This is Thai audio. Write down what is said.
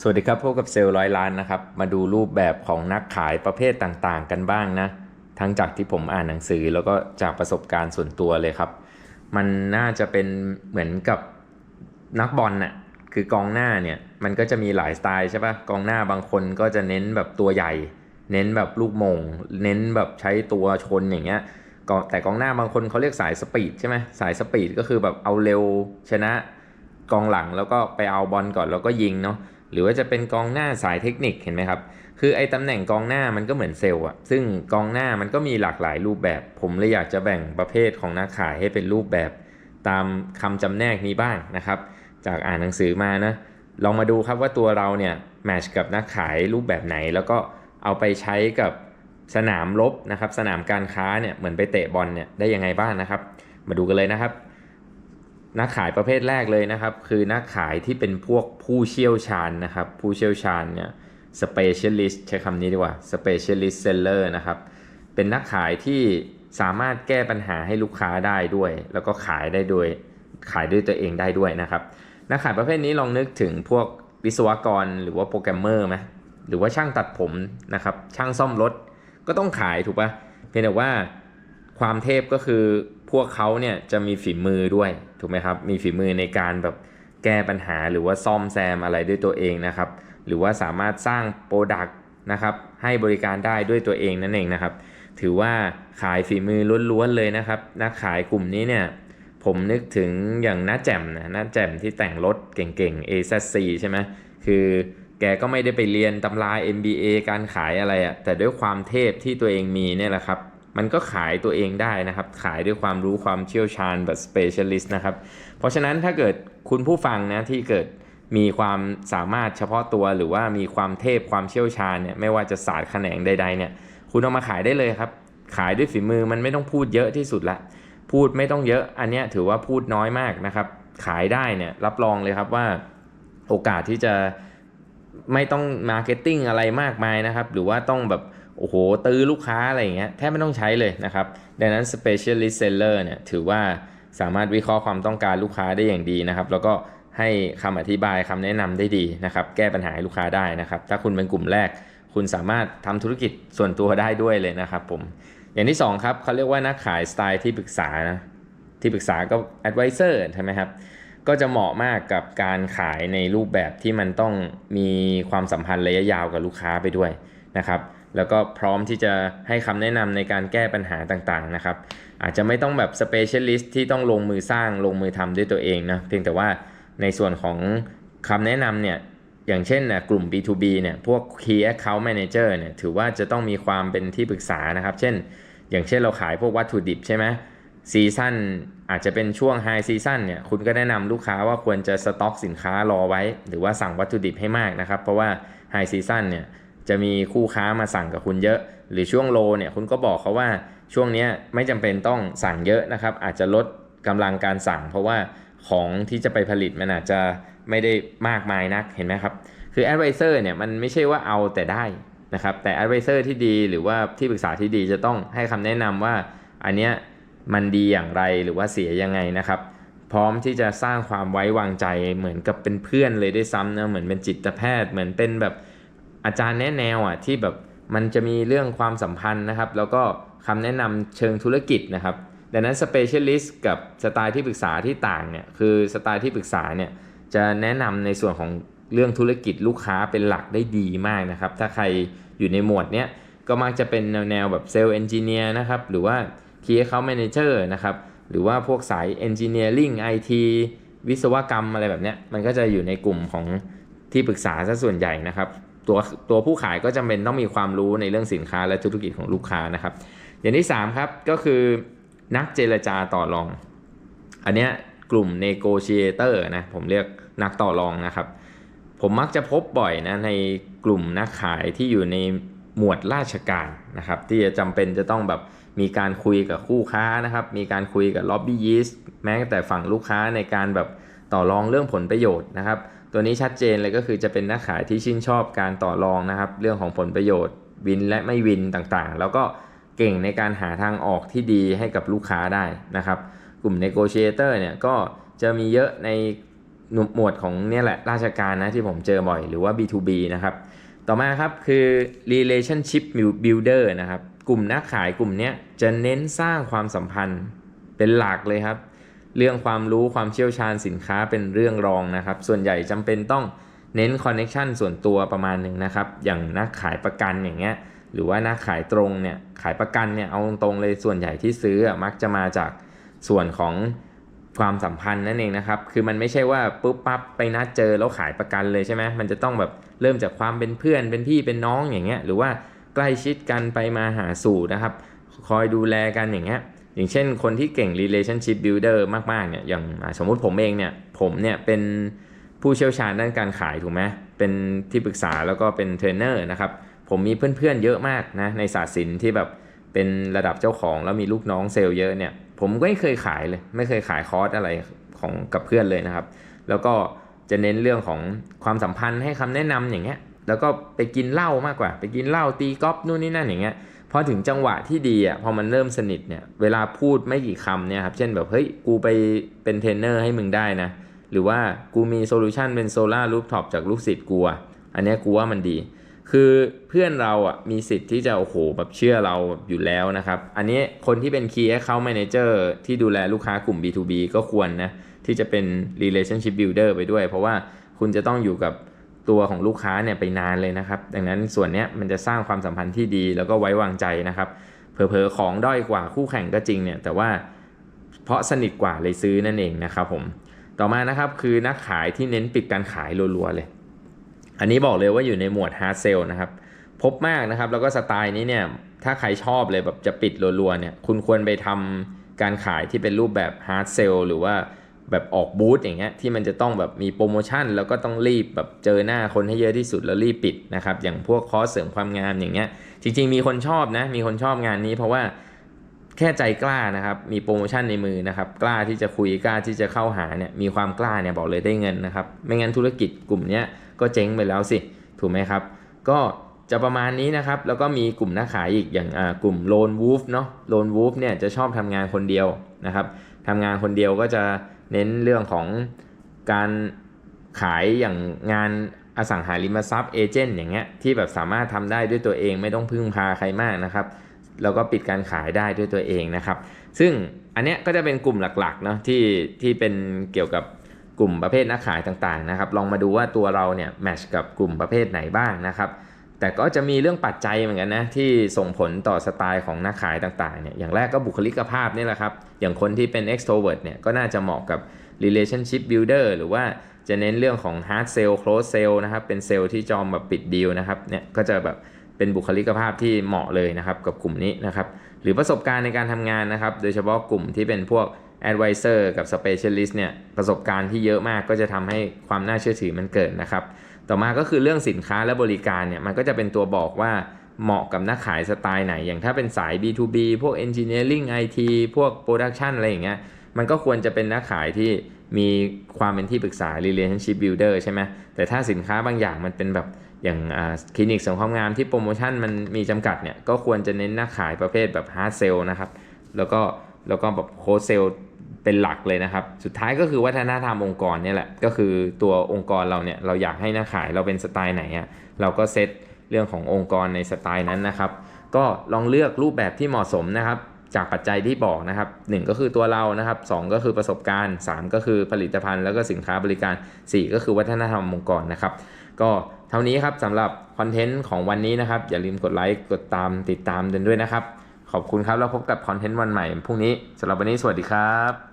สวัสดีครับพบกับเซลล์ร้อยล้านนะครับ มาดูรูปแบบของนักขายประเภทต่างๆ กันบ้างนะ ทั้งจากที่ผมอ่านหนังสือแล้วก็จากประสบการณ์ส่วนตัวเลยครับ มันน่าจะเป็นเหมือนกับนักบอลน่ะคือกองหน้าเนี่ยมันก็จะมีหลายสไตล์ใช่ปะกองหน้าบางคนก็จะเน้นแบบตัวใหญ่ เน้นแบบลูกมง เน้นแบบใช้ตัวชนอย่างเงี้ยกแต่กองหน้าบางคนเขาเรียกสายสปีดใช่ไหมสายสปีดก็คือแบบเอาเร็วชนะกองหลังแล้วก็ไปเอาบอลก่อนแล้วก็ยิงเนาะ หรือว่าจะเป็นกองหน้าสายเทคนิคเห็นไหมครับ คือไอ้ตำแหน่งกองหน้ามันก็เหมือนเซลล์อะซึ่งกองหน้ามันก็มีหลากหลายรูปแบบ ผมเลยอยากจะแบ่งประเภทของนักขายให้เป็นรูปแบบตามคำจำแนกนี้บ้างนะครับ จากอ่านหนังสือมานะลองมาดูครับว่าตัวเราเนี่ยแมชกับนักขายรูปแบบไหน แล้วก็เอาไปใช้กับสนามรบนะครับ สนามการค้าเนี่ยเหมือนไปเตะบอลเนี่ยได้ยังไงบ้างนะครับ มาดูกันเลยนะครับ นักขายประเภทแรกเลยนะครับ คือนักขายที่เป็นพวกผู้เชี่ยวชาญนะครับ ผู้เชี่ยวชาญเนี่ย specialist ใช้คำนี้ดีกว่า specialist seller นะครับ เป็นนักขายที่สามารถแก้ปัญหาให้ลูกค้าได้ด้วย แล้วก็ขายได้ด้วย ขายด้วยตัวเองได้ด้วยนะครับ นักขายประเภทนี้ลองนึกถึงพวกวิศวกรหรือว่าโปรแกรมเมอร์ไหมหรือว่าช่างตัดผมนะครับ ช่างซ่อมรถก็ต้องขายถูกปะเพียงแต่ว่าความเทพก็คือ พวกเขาเนี่ยจะมีฝีมือด้วยถูกไหมครับ มีฝีมือในการแบบแก้ปัญหาหรือว่าซ่อมแซมอะไรด้วยตัวเองนะครับ หรือว่าสามารถสร้างโปรดักต์นะครับให้บริการได้ด้วยตัวเองนั่นเองนะครับ ถือว่าขายฝีมือล้วนๆเลยนะครับ นักขายกลุ่มนี้เนี่ยผมนึกถึงอย่างน้าแจ่มนะน้าแจ่มที่แต่งรถเก่งๆ AZC ใช่ไหมคือแกก็ไม่ได้ไปเรียนตำรา MBA การขายอะไรอะแต่ด้วยความเทพที่ตัวเองมีเนี่ยแหละครับ มันก็ขายตัวเองได้นะครับ ขายด้วยความรู้ความเชี่ยวชาญแบบ specialist นะครับ เพราะฉะนั้นถ้าเกิดคุณผู้ฟังนะที่เกิดมีความสามารถเฉพาะตัวหรือว่ามีความเทพความเชี่ยวชาญเนี่ยไม่ว่าจะศาสตร์แขนงใดๆเนี่ยคุณเอามาขายได้เลยครับ ขายด้วยฝีมือมันไม่ต้องพูดเยอะที่สุดละ พูดไม่ต้องเยอะอันเนี้ยถือว่าพูดน้อยมากนะครับ ขายได้เนี่ยรับรองเลยครับว่าโอกาสที่จะไม่ต้องมาร์เก็ตติ้งอะไรมากมายนะครับ หรือว่าต้องแบบ โอ้โหตื้อลูกค้าอะไรอย่างเงี้ยแทบไม่ต้องใช้เลยนะครับ ดังนั้น specialist seller เนี่ยถือว่าสามารถวิเคราะห์ความต้องการลูกค้าได้อย่างดีนะครับ แล้วก็ให้คำอธิบายคำแนะนำได้ดีนะครับ แก้ปัญหาให้ลูกค้าได้นะครับ ถ้าคุณเป็นกลุ่มแรก คุณสามารถทำธุรกิจส่วนตัวได้ด้วยเลยนะครับผม อย่างที่ 2 ครับเขาเรียกว่านักขายสไตล์ที่ปรึกษานะที่ปรึกษาก็ advisor ใช่ไหมครับ ก็จะเหมาะมากกับการขายในรูปแบบที่มันต้องมีความสัมพันธ์ระยะยาวกับลูกค้าไปด้วยนะครับ แล้วก็พร้อมที่จะให้คำแนะนำในการแก้ปัญหาต่างๆนะครับ อาจจะไม่ต้องแบบ specialist ที่ต้องลงมือสร้างลงมือทำด้วยตัวเองนะเพียงแต่ว่าในส่วนของคำแนะนำเนี่ยอย่างเช่นนะกลุ่ม B2B เนี่ยพวก Key Account Manager เนี่ยถือว่าจะต้องมีความเป็นที่ปรึกษานะครับ เช่น อย่างเช่นเราขายพวกวัตถุดิบใช่ไหมซีซั่นอาจจะเป็นช่วงไฮซีซั่นเนี่ยคุณก็แนะนำลูกค้าว่าควรจะสต็อกสินค้ารอไว้ หรือว่าสั่งวัตถุดิบให้มากนะครับ เพราะว่าไฮซีซั่นเนี่ย จะมีคู่ค้ามาสั่งกับคุณเยอะ หรือช่วงโลเนี่ยคุณก็บอกเขาว่าช่วงนี้ไม่จำเป็นต้องสั่งเยอะนะครับ อาจจะลดกำลังการสั่ง เพราะว่าของที่จะไปผลิตมันอาจจะไม่ได้มากมายนักเห็นไหมครับคือ advisor เนี่ยมันไม่ใช่ว่าเอาแต่ได้นะครับแต่ advisor ที่ดีหรือว่าที่ปรึกษาที่ดีจะต้องให้คำแนะนำว่าอันเนี้ยมันดีอย่างไรหรือว่าเสียยังไงนะครับ พร้อมที่จะสร้างความไว้วางใจเหมือนกับเป็นเพื่อนเลยด้วยซ้ำนะเหมือนเป็นจิตแพทย์ เหมือนเป็นแบบ อาจารย์แนะแนวอะที่แบบมันจะมีเรื่องความสัมพันธ์นะครับ แล้วก็คำแนะนำเชิงธุรกิจนะครับ ดังนั้น specialist กับสไตล์ที่ปรึกษาที่ต่างเนี่ยคือสไตล์ที่ปรึกษาเนี่ยจะแนะนำในส่วนของเรื่องธุรกิจลูกค้าเป็นหลักได้ดีมากนะครับ ถ้าใครอยู่ในหมวดเนี้ยก็มักจะเป็นแนวๆแบบเซลล์เอนจิเนียร์นะครับ หรือว่า Key Account Manager นะครับ หรือว่าพวกสาย Engineering IT วิศวกรรมอะไรแบบเนี้ยมันก็จะอยู่ในกลุ่มของที่ปรึกษาซะส่วนใหญ่นะครับ ตัวตัวผู้ขายก็จำเป็นต้องมีความรู้ในเรื่องสินค้าและธุรกิจของลูกค้านะครับ อย่างที่3ครับก็คือนักเจรจาต่อรอง อันเนี้ยกลุ่ม negotiator นะผมเรียกนักต่อรองนะครับ ผมมักจะพบบ่อยนะในกลุ่มนักขายที่อยู่ในหมวดราชการนะครับ ที่จะจำเป็นจะต้องแบบมีการคุยกับคู่ค้านะครับ มีการคุยกับล็อบบี้ยิสแม้แต่ฝั่งลูกค้าในการแบบต่อรองเรื่องผลประโยชน์นะครับ ตัวนี้ชัดเจนเลยก็คือจะเป็นนักขายที่ชื่นชอบการต่อรองนะครับ เรื่องของผลประโยชน์วินและไม่วินต่างๆ แล้วก็เก่งในการหาทางออกที่ดีให้กับลูกค้าได้นะครับ กลุ่ม negotiator เนี่ยก็จะมีเยอะในหมวดของเนี่ยแหละราชการนะที่ผมเจอบ่อยหรือว่า B2B นะครับ ต่อมาครับคือ relationship builder นะครับ กลุ่มนักขายกลุ่มนี้จะเน้นสร้างความสัมพันธ์เป็นหลักเลยครับ เรื่องความรู้ความเชี่ยวชาญสินค้าเป็นเรื่องรองนะครับ ส่วนใหญ่จำเป็นต้องเน้นคอนเน็ชันส่วนตัวประมาณหนึ่งนะครับ อย่างนักขายประกันอย่างเงี้ย หรือว่านักขายตรงเนี่ย ขายประกันเนี่ย เอาตรงเลยส่วนใหญ่ที่ซื้อมักจะมาจากส่วนของความสัมพันธ์นั่นเองนะครับ คือมันไม่ใช่ว่าปุ๊บปั๊บไปนัดเจอแล้วขายประกันเลยใช่ไหมมันจะต้องแบบเริ่มจากความเป็นเพื่อน เป็นพี่ เป็นน้องอย่างเงี้ย หรือว่าใกล้ชิดกันไปมาหาสู่นะครับ คอยดูแลกันอย่างเงี้ย อย่างเช่นคนที่เก่ง relationship builder มากๆเนี่ยอย่างสมมุติผมเองเนี่ยผมเนี่ยเป็นผู้เชี่ยวชาญด้านการขายถูกไหมเป็นที่ปรึกษาแล้วก็เป็นเทรนเนอร์นะครับผมมีเพื่อนๆเยอะมากนะในศาสตร์ศิลป์ที่แบบเป็นระดับเจ้าของแล้วมีลูกน้องเซลล์เยอะเนี่ยผมก็ไม่เคยขายเลย ไม่เคยขายคอร์สอะไรของกับเพื่อนเลยนะครับ แล้วก็จะเน้นเรื่องของความสัมพันธ์ให้คำแนะนำอย่างเงี้ยแล้วก็ไปกินเหล้ามากกว่า ไปกินเหล้าตีกอล์ฟนู่นนี่นั่นอย่างเงี้ย พอถึงจังหวะที่ดีอะพอมันเริ่มสนิทเนี่ยเวลาพูดไม่กี่คำเนี่ยครับเช่นแบบเฮ้ยกูไปเป็นเทรนเนอร์ให้มึงได้นะ หรือว่ากูมีโซลูชันเป็นโซลารูฟท็อปจากลูกศิษย์กูอะอันนี้กูว่ามันดี คือเพื่อนเราอะมีสิทธิ์ที่จะโอ้โหแบบเชื่อเราอยู่แล้วนะครับ อันนี้คนที่เป็น Key Account Manager ที่ดูแลลูกค้ากลุ่ม B2B ก็ควรนะที่จะเป็น Relationship Builder ไปด้วย เพราะว่าคุณจะต้องอยู่กับ ตัวของลูกค้าเนี่ยไปนานเลยนะครับ ดังนั้นส่วนนี้มันจะสร้างความสัมพันธ์ที่ดีแล้วก็ไว้วางใจนะครับเผลอๆของด้อยกว่าคู่แข่งก็จริงเนี่ยแต่ว่าเพราะสนิทกว่าเลยซื้อนั่นเองนะครับผมต่อมานะครับคือนักขายที่เน้นปิดการขายรัวๆเลย อันนี้บอกเลยว่าอยู่ในหมวด hard sell นะครับพบมากนะครับแล้วก็สไตล์นี้เนี่ยถ้าใครชอบเลยแบบจะปิดรัวๆเนี่ยคุณควรไปทำการขายที่เป็นรูปแบบ hard sell หรือว่า แบบออกบูธอย่างเงี้ยที่มันจะต้องแบบมีโปรโมชั่น แล้วก็ต้องรีบแบบเจอหน้าคนให้เยอะที่สุดแล้วรีบปิดนะครับอย่างพวกคอร์สเสริมความงามอย่างเงี้ยจริงๆมีคนชอบนะมีคนชอบงานนี้เพราะว่าแค่ใจกล้านะครับ มีโปรโมชั่นในมือนะครับ กล้าที่จะคุยกล้าที่จะเข้าหาเนี่ย มีความกล้าเนี่ยบอกเลยได้เงินนะครับ ไม่งั้นธุรกิจกลุ่มเนี้ยก็เจ๊งไปแล้วสิ ถูกไหมครับ ก็จะประมาณนี้นะครับ แล้วก็มีกลุ่มนักขายอีกอย่างอ่ากลุ่มโลนวูฟเนาะโลนวูฟเนี่ยจะชอบทำงานคนเดียวนะครับทำงานคนเดียวก็จะ เน้นเรื่องของการขายอย่างงานอสังหาริมทรัพย์เอเจนต์อย่างเงี้ยที่แบบสามารถทำได้ด้วยตัวเองไม่ต้องพึ่งพาใครมากนะครับแล้วก็ปิดการขายได้ด้วยตัวเองนะครับ ซึ่งอันเนี้ยก็จะเป็นกลุ่มหลักๆเนาะที่ที่เป็นเกี่ยวกับกลุ่มประเภทนักขายต่างๆนะครับ ลองมาดูว่าตัวเราเนี่ยแมทช์กับกลุ่มประเภทไหนบ้างนะครับ แต่ก็จะมีเรื่องปัจจัยเหมือนกันนะที่ส่งผลต่อสไตล์ของนักขายต่างๆเนี่ยอย่างแรกก็บุคลิกภาพนี่แหละครับ อย่างคนที่เป็น extrovert เนี่ยก็น่าจะเหมาะกับ relationship builder หรือว่าจะเน้นเรื่องของ hard sell close sell นะครับเป็นเซลล์ที่จอมแบบปิดดีลนะครับเนี่ยก็จะแบบเป็นบุคลิกภาพที่เหมาะเลยนะครับกับกลุ่มนี้นะครับหรือประสบการณ์ในการทำงานนะครับโดยเฉพาะกลุ่มที่เป็นพวก advisor กับ specialist เนี่ยประสบการณ์ที่เยอะมากก็จะทำให้ความน่าเชื่อถือมันเกิดนะครับ ต่อมาก็คือเรื่องสินค้าและบริการเนี่ยมันก็จะเป็นตัวบอกว่าเหมาะกับนักขายสไตล์ไหน อย่างถ้าเป็นสาย B2B พวก Engineering IT พวก Production อะไรอย่างเงี้ยมันก็ควรจะเป็นนักขายที่มีความเป็นที่ปรึกษา relationship builder ใช่ไหมแต่ถ้าสินค้าบางอย่างมันเป็นแบบอย่างคลินิกเสริมความงามที่โปรโมชั่นมันมีจำกัดเนี่ยก็ควรจะเน้นนักขายประเภทแบบ hard sell นะครับ แล้วก็แล้วก็แบบโค เป็นหลักเลยนะครับ สุดท้ายก็คือวัฒนธรรมองค์กรเนี่ยแหละ ก็คือตัวองค์กรเราเนี่ยเราอยากให้หนักขายเราเป็นสไตล์ไหนอะเราก็เซตเรื่องขององค์กรในสไตล์นั้นนะครับ ก็ลองเลือกรูปแบบที่เหมาะสมนะครับ จากปัจจัยที่บอกนะครับ 1 ก็คือตัวเรานะครับ 2 ก็คือประสบการณ์ 3 ก็คือผลิตภัณฑ์ แล้วก็สินค้าบริการ 4 ก็คือวัฒนธรรมองค์กรนะครับ ก็เท่านี้ครับสำหรับคอนเทนต์ของวันนี้นะครับ อย่าลืมกดไลค์กดตามติดตามกันด้วยนะครับขอบคุณครับ แล้วพบกับคอนเทนต์วันใหม่พรุ่งนี้สำหรับวันนี้สวัสดีครับ